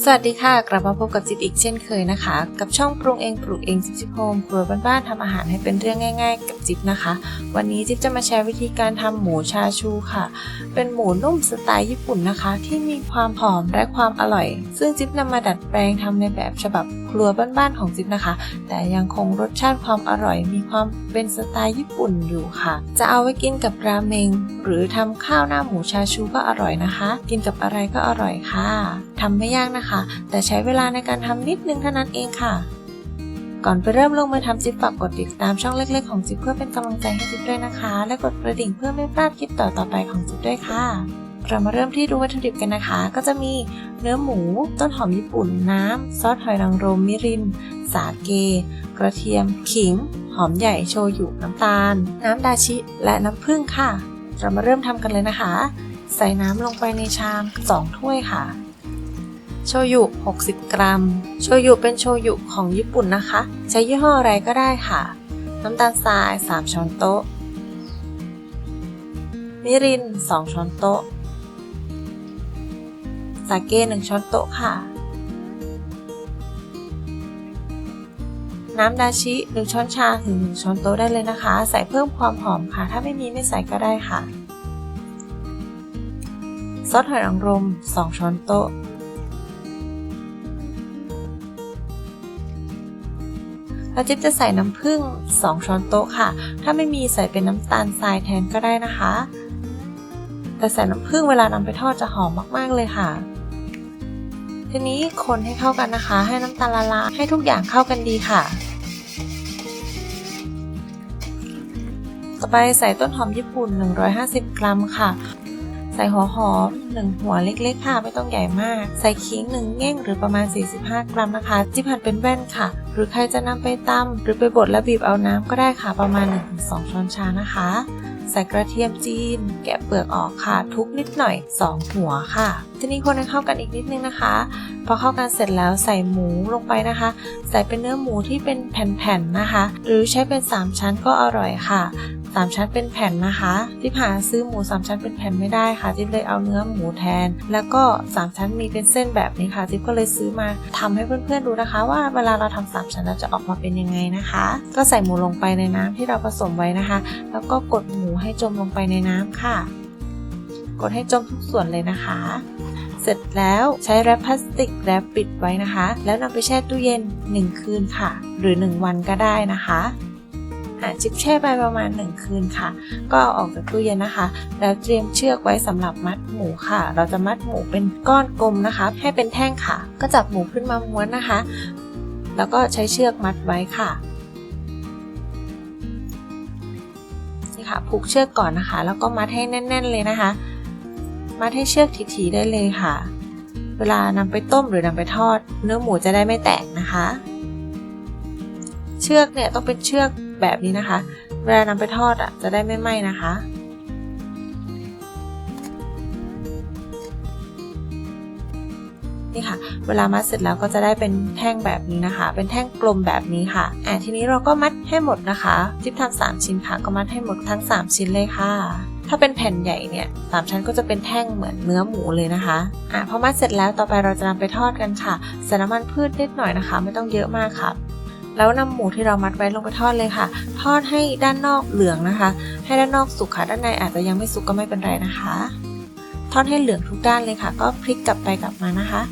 สวัสดีค่ะกลับมาพบกับจิ๊บอีกเช่นเคยนะคะ กับช่องปรุงเองปลูกเองจิบจิบโฮมครัวบ้านๆทำอาหารให้เป็นเรื่องง่าย ๆ กับจิ๊บนะคะ วันนี้จิ๊บจะมาแชร์วิธีการทำหมูชาชูค่ะ เป็นหมูนุ่มสไตล์ญี่ปุ่นนะคะ ที่มีความหอมและความอร่อย ซึ่งจิ๊บนำมาดัดแปลงทำในแบบฉบับ ครัวบ้านๆของจิ๊บนะคะ แต่ยังคงรสชาติความอร่อยมีความเป็นสไตล์ญี่ปุ่นอยู่ค่ะ จะเอาไว้กินกับราเมง หรือทำข้าวหน้าหมูชาชูก็อร่อยนะคะ กินกับอะไรก็อร่อยค่ะทำไม่ยากนะคะ แต่ใช้เวลาในการทำนิดนึงเท่านั้นเองค่ะก่อนไปเริ่มลงมือทำจิ๊บฝากกดติดตามช่องเล็กๆของจิ๊บเพื่อเป็นกำลังใจให้จิ๊บด้วยนะคะ และกดกระดิ่งเพื่อไม่พลาดคลิปต่อๆไปของจิ๊บด้วยค่ะ เรามาเริ่มที่ดูวัตถุดิบกันนะคะ ก็จะมีเนื้อหมู ต้นหอมญี่ปุ่น น้ำ ซอสหอยนางรม มิริน สาเก กระเทียม ขิง หอมใหญ่ โชยุ น้ำตาล น้ำดาชิ และน้ำผึ้งค่ะ เรามาเริ่มทำกันเลยนะคะ ใส่น้ำลงไปในชาม 2 ถ้วยค่ะ โชยุ 60 กรัม โชยุเป็นโชยุของญี่ปุ่นนะคะ ใช้ยี่ห้ออะไรก็ได้ค่ะ น้ำตาลทราย 3 ช้อนโต๊ะ มิริน 2 ช้อนโต๊ะาเก1ช้อนโต๊ะค่ะ น้ำดาชิ1ช้อนชาถึง1ช้อนโต๊ะได้เลยนะคะ ใส่เพิ่มความหอมค่ะ ถ้าไม่มีไม่ใส่ก็ได้ค่ะ ซอสหอยนางรม 2 ช้อนโต๊ะแล้วจิ๊บจะใส่น้ำผึ้ง 2 ช้อนโต๊ะค่ะ ถ้าไม่มีใส่เป็นน้ำตาลทรายแทนก็ได้นะคะแต่ใส่น้ำผึ้งเวลานำไปทอดจะหอมมาก ๆ เลยค่ะ ทีนี้คนให้เข้ากันนะคะ ให้น้ำตาลละลายให้ทุกอย่างเข้ากันดีค่ะ ต่อไปใส่ต้นหอมญี่ปุ่น 150 กรัมค่ะ ใส่หัวหอม 1 หัวเล็กๆค่ะไม่ต้องใหญ่มาก ใส่ขิง 1 แง่งหรือประมาณ 45 กรัมนะคะ จิ้มหั่นเป็นแว่นค่ะ หรือใครจะนำไปตำหรือไปบดและบีบเอาน้ำก็ได้ค่ะประมาณ 1-2 ช้อนชานะคะ ใส่กระเทียมจีน แกะเปลือกออกค่ะ ทุบนิดหน่อย 2 หัวค่ะ ทีนี้คนให้เข้ากันอีกนิดนึงนะคะ พอเข้ากันเสร็จแล้วใส่หมูลงไปนะคะ ใส่เป็นเนื้อหมูที่เป็นแผ่นๆนะคะ หรือใช้เป็น 3 ชั้นก็อร่อยค่ะ สามชั้นเป็นแผ่นนะคะที่หาซื้อหมูสามชั้นเป็นแผ่นไม่ได้ค่ะจิ๊บเลยเอาเนื้อหมูแทน แล้วก็สามชั้นมีเป็นเส้นแบบนี้ค่ะจิ๊บก็เลยซื้อมาทำให้เพื่อนๆดูนะคะ ว่าเวลาเราทำสามชั้นเราจะออกมาเป็นยังไงนะคะ ก็ใส่หมูลงไปในน้ำที่เราผสมไว้นะคะ แล้วก็กดหมูให้จมลงไปในน้ำค่ะ กดให้จมทุกส่วนเลยนะคะเสร็จแล้วใช้แรปพลาสติกแรปปิดไว้นะคะ แล้วนำไปแช่ตู้เย็น 1 คืนค่ะ หรือ 1 วันก็ได้นะคะ อะจิบแช่ไปประมาณ 1 คืนค่ะ ก็ออกจากตู้เย็นนะคะ แล้วเตรียมเชือกไว้สำหรับมัดหมูค่ะ เราจะมัดหมูเป็นก้อนกลมนะคะ ให้เป็นแท่งค่ะ ก็จับหมูขึ้นมาม้วนนะคะ แล้วก็ใช้เชือกมัดไว้ค่ะนี่ค่ะผูกเชือกก่อนนะคะ แล้วก็มัดให้แน่น ๆ เลยนะคะ มัดให้เชือกถี่ๆได้เลยค่ะ เวลานำไปต้มหรือนำไปทอด เนื้อหมูจะได้ไม่แตกนะคะ เชือกเนี่ยต้องเป็นเชือก แบบนี้นะคะ เวลานำไปทอดอะจะได้ไม่ไหม้นะคะ นี่ค่ะ เวลามัดเสร็จแล้วก็จะได้เป็นแท่งแบบนี้นะคะ เป็นแท่งกลมแบบนี้ค่ะอ่าทีนี้เราก็มัดให้หมดนะคะจิ๊บทำสามชิ้นค่ะ ก็มัดให้หมดทั้ง 3 ชิ้นเลยค่ะถ้าเป็นแผ่นใหญ่เนี่ยสามชั้นก็จะเป็นแท่งเหมือนเนื้อหมูเลยนะคะ อะพอมัดเสร็จแล้วต่อไปเราจะนำไปทอดกันค่ะใส่น้ำมันพืชนิดหน่อยนะคะ ไม่ต้องเยอะมากค่ะ แล้วนำหมูที่เรามัดไว้ลงไปทอดเลยค่ะ ทอดให้ด้านนอกเหลืองนะคะ ให้ด้านนอกสุกค่ะด้านในอาจจะยังไม่สุกก็ไม่เป็นไรนะคะ ทอดให้เหลืองทุกด้านเลยค่ะ ก็พลิกกลับไปกลับมานะคะ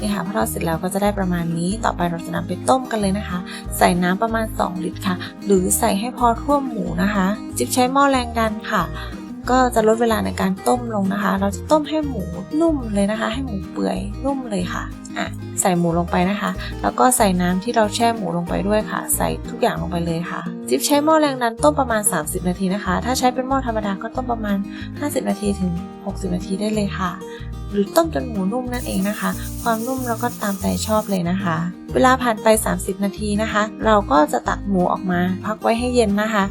นี่ค่ะพอทอดเสร็จแล้วก็จะได้ประมาณนี้ ต่อไปเราจะนำไปต้มกันเลยนะคะ ใส่น้ำประมาณ 2 ลิตรค่ะ หรือใส่ให้พอท่วมหมูนะคะ จิ๊บใช้หม้อแรงดันค่ะ ก็จะลดเวลาในการต้มลงนะคะ เราจะต้มให้หมูนุ่มเลยนะคะ ให้หมูเปื่อยนุ่มเลยค่ะอะใส่หมูลงไปนะคะ แล้วก็ใส่น้ำที่เราแช่หมูลงไปด้วยค่ะ ใส่ทุกอย่างลงไปเลยค่ะ จิ๊บใช้หม้อแรงดันต้มประมาณ 30 นาทีนะคะ ถ้าใช้เป็นหม้อธรรมดาก็ต้มประมาณ 50 นาทีถึง 60 นาทีได้เลยค่ะ หรือต้มจนหมูนุ่มนั่นเองนะคะ ความนุ่มเราก็ตามใจชอบเลยนะคะ เวลาผ่านไป 30 นาทีนะคะ เราก็จะตักหมูออกมา พักไว้ให้เย็นนะคะ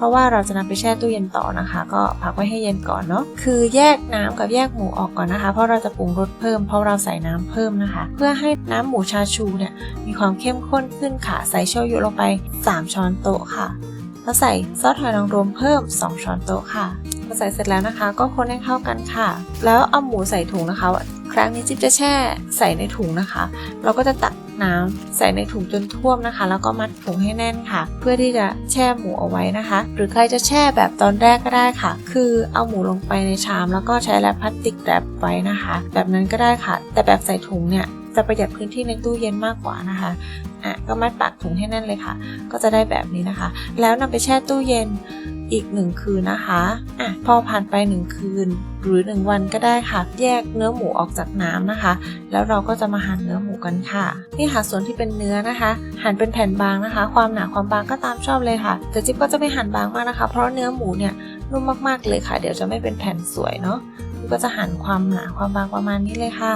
เพราะว่าเราจะนำไปแช่ตู้เย็นต่อนะคะ ก็พักไว้ให้เย็นก่อนเนาะคือแยกน้ำกับแยกหมูออกก่อนนะคะ เพราะเราจะปรุงรสเพิ่มเพราะเราใส่น้ำเพิ่มนะคะ เพื่อให้น้ำหมูชาชูเนี่ยมีความเข้มข้นขึ้นค่ะใส่โชยุลงไป 3 ช้อนโต๊ะค่ะแล้วใส่ซอสหอยนางรมเพิ่ม 2 ช้อนโต๊ะค่ะพอใส่เสร็จแล้วนะคะ ก็คนให้เข้ากันค่ะ แล้วเอาหมูใส่ถุงนะคะ ครั้งนี้จิ๊บจะแช่ใส่ในถุงนะคะ เราก็จะตักน้ำใส่ในถุงจนท่วมนะคะ แล้วก็มัดถุงให้แน่นค่ะ เพื่อที่จะแช่หมูเอาไว้นะคะ หรือใครจะแช่แบบตอนแรกก็ได้ค่ะ คือเอาหมูลงไปในชาม แล้วก็ใช้แรปพลาสติกแรปไว้นะคะ แบบนั้นก็ได้ค่ะ แต่แบบใส่ถุงเนี่ยจะประหยัดพื้นที่ในตู้เย็นมากกว่านะคะอะก็มัดปากถุงให้แน่นเลยค่ะ ก็จะได้แบบนี้นะคะ แล้วนำไปแช่ตู้เย็น อีกหนึ่งคืนนะคะอะพอผ่านไปหนึ่งคืน หรือหนึ่งวันก็ได้ค่ะแยกเนื้อหมูออกจากน้ำนะคะ แล้วเราก็จะมาหั่นเนื้อหมูกันค่ะ นี่ค่ะส่วนที่เป็นเนื้อนะคะ หั่นเป็นแผ่นบางนะคะ ความหนาความบางก็ตามชอบเลยค่ะ แต่จิ๊บก็จะไม่หั่นบางมากนะคะ เพราะเนื้อหมูเนี่ยนุ่มมากๆเลยค่ะ เดี๋ยวจะไม่เป็นแผ่นสวยเนาะจิ๊บก็จะหั่นความหนาความบางประมาณนี้เลยค่ะ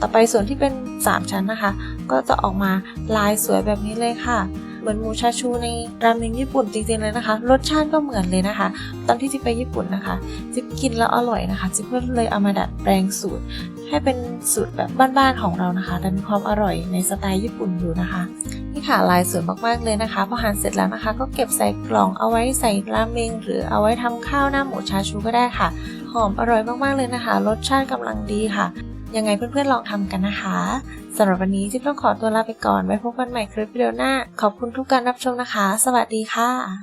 ต่อไปส่วนที่เป็น 3 ชั้นนะคะ ก็จะออกมาลายสวยแบบนี้เลยค่ะ เหมือนหมูชาชูในราเมงญี่ปุ่นจริงๆเลยนะคะ รสชาติก็เหมือนเลยนะคะ ตอนที่จิไปญี่ปุ่นนะคะ จิกินแล้วอร่อยนะคะ จิก็เลยเอามาดัดแปลงสูตร ให้เป็นสูตรแบบบ้านๆของเรานะคะแต่มีความอร่อยในสไตล์ญี่ปุ่นอยู่นะคะนี่ค่ะลายสวยมากๆเลยนะคะพอหั่นเสร็จแล้วนะคะ ก็เก็บใส่กล่องเอาไว้ใส่ราเมง หรือเอาไว้ทำข้าวหน้าหมูชาชูก็ได้ค่ะ หอมอร่อยมากๆเลยนะคะ รสชาติกำลังดีค่ะ ยังไงเพื่อนๆลองทำกันนะคะสำหรับวันนี้จิ๊บต้องขอตัวลาไปก่อนไว้พบกันใหม่คลิปวิดีโอหน้า ขอบคุณทุกการรับชมนะคะ สวัสดีค่ะ